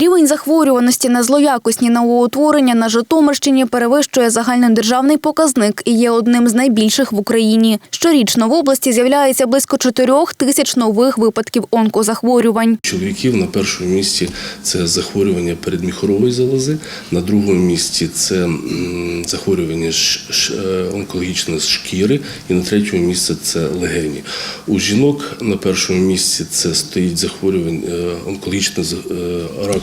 Рівень захворюваності на злоякісні новоутворення на Житомирщині перевищує загальнодержавний показник і є одним з найбільших в Україні. Щорічно в області з'являється близько 4 тисяч нових випадків онкозахворювань. Чоловіків на першому місці це захворювання передміхорової залози, на другому місці це захворювання е, онкологічне з шкіри, і на третьому місці це легені. У жінок на першому місці це стоїть захворювання е, з- е, рак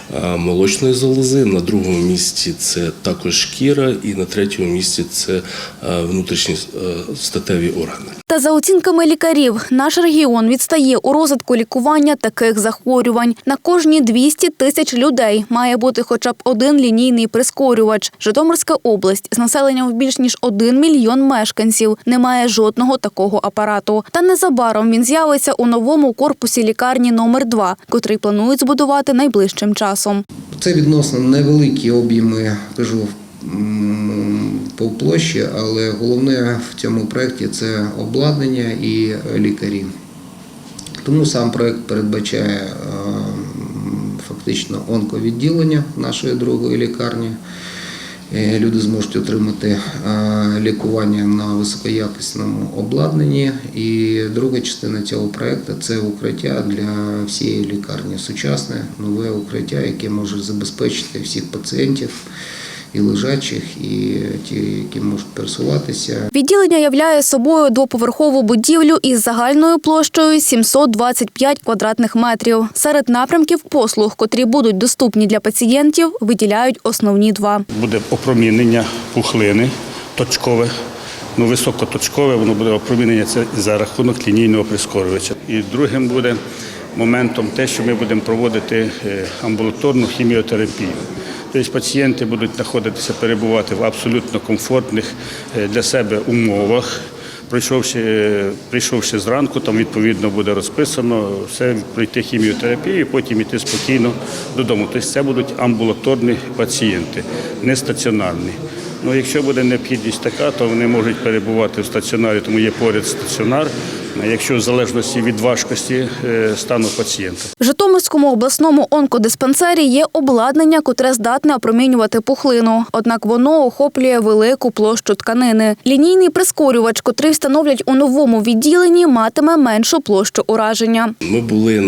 молочної залози, на другому місці це також шкіра, і на третьому місці це внутрішні статеві органи. Та за оцінками лікарів, наш регіон відстає у розвитку лікування таких захворювань. На кожні 200 тисяч людей має бути хоча б один лінійний прискорювач. Житомирська область з населенням в більш ніж 1 мільйон мешканців не має жодного такого апарату. Та незабаром він з'явиться у новому корпусі лікарні номер 2 котрий планують збудувати найближчим часом. Це відносно невеликі об'єми, кажу, по площі, але головне в цьому проєкті це обладнання і лікарі. Тому сам проєкт передбачає е, фактично онковідділення нашої другої лікарні. Е, Люди зможуть отримати е, лікування на високоякісному обладнанні. І друга частина цього проекту це укриття для всієї лікарні. Сучасне нове укриття, яке може забезпечити всіх пацієнтів і лежачих, і ті, які можуть пересуватися. Відділення являє собою двоповерхову будівлю із загальною площею 725 квадратних метрів. Серед напрямків послуг, котрі будуть доступні для пацієнтів, виділяють основні два. буде опромінення пухлини точкове. Ну, високоточкове, воно буде опромінення це за рахунок лінійного прискорювача. І другим буде моментом те, що ми будемо проводити е, амбулаторну хіміотерапію. Тобто пацієнти будуть знаходитися, перебувати в абсолютно комфортних е, для себе умовах. Прийшовши, е, прийшовши зранку, там відповідно буде розписано все пройти хіміотерапію, потім йти спокійно додому. Тобто це будуть амбулаторні пацієнти, не стаціонарні. Ну, якщо буде необхідність така, то вони можуть перебувати в стаціонарі, тому є поряд стаціонар. Якщо в залежності від важкості е, стану пацієнта. В Житомирському обласному онкодиспансері є обладнання, котре здатне опромінювати пухлину. Однак воно охоплює велику площу тканини. Лінійний прискорювач, котрий встановлять у новому відділенні, матиме меншу площу ураження. Ми були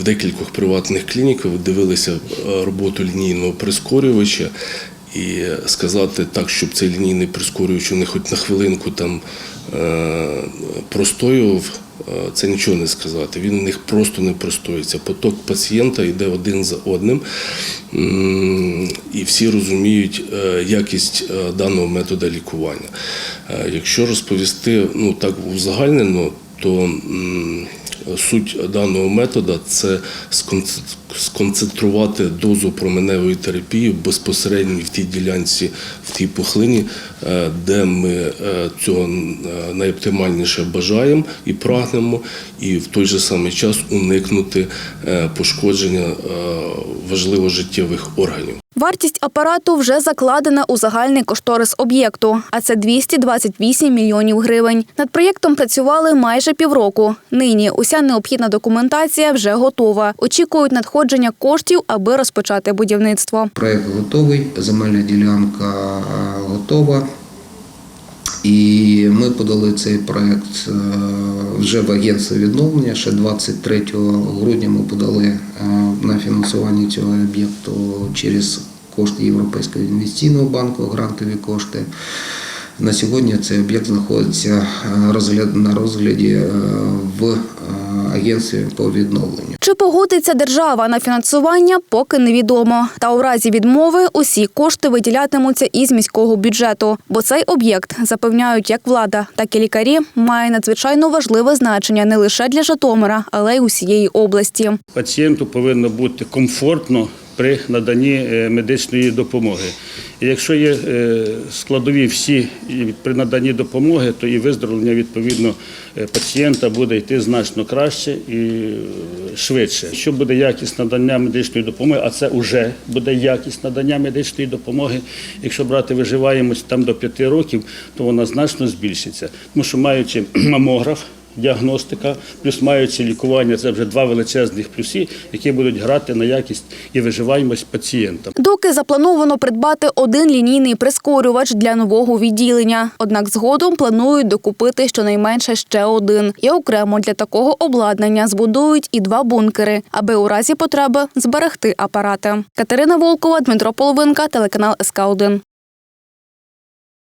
в декількох приватних клініках, дивилися е, роботу лінійного прискорювача. І сказати так, щоб цей лінійний прискорювач вони хоч на хвилинку там е, простоював, е, це нічого не сказати. Він у них просто не простоїться. Поток пацієнта йде один за одним, і всі розуміють е, якість даного методу лікування. Якщо розповісти ну так узагальнено, то суть даного методу це сконц- сконцентрувати дозу променевої терапії безпосередньо в тій ділянці, в тій пухлині, е, де ми е, цього е, найоптимальніше бажаємо і прагнемо, і в той же самий час уникнути е, пошкодження е, важливо життєвих органів. Вартість апарату вже закладена у загальний кошторис об'єкту, а це 228 мільйонів гривень. Над проєктом працювали майже півроку. Нині уся необхідна документація вже готова. Очікують надходження коштів, аби розпочати будівництво. Проєкт готовий, земельна ділянка е, готова. І ми подали цей проєкт е, вже в агентство відновлення. Ще 23 грудня ми подали е, на фінансування цього об'єкту через кошти Європейського інвестиційного банку, грантові кошти. На сьогодні цей об'єкт знаходиться е, розгляд- на розгляді е, в е, агентстві по відновленню. Чи погодиться держава на фінансування, поки невідомо. Та у разі відмови усі кошти виділятимуться із міського бюджету, бо цей об'єкт запевняють як влада, так і лікарі має надзвичайно важливе значення не лише для Житомира, але й усієї області. Пацієнту повинно бути комфортно при наданні е, медичної допомоги. І якщо є е, складові всі при наданні допомоги, то і виздоровлення відповідно е, пацієнта буде йти значно краще і швидше. Якщо буде якість надання медичної допомоги, а це вже буде якість надання медичної допомоги. Якщо брати виживаємость там до 5 років, то вона значно збільшиться. Тому що маючи мамограф, діагностика, плюс маючи лікування. Це вже два величезних плюси, які будуть грати на якість і виживаємость пацієнта. Доки заплановано придбати один лінійний прискорювач для нового відділення. Однак згодом планують докупити щонайменше ще один. І окремо для такого обладнання збудують і два бункери, аби у разі потреби зберегти апарати. Катерина Волкова, Дмитро Половинка, телеканал СК 1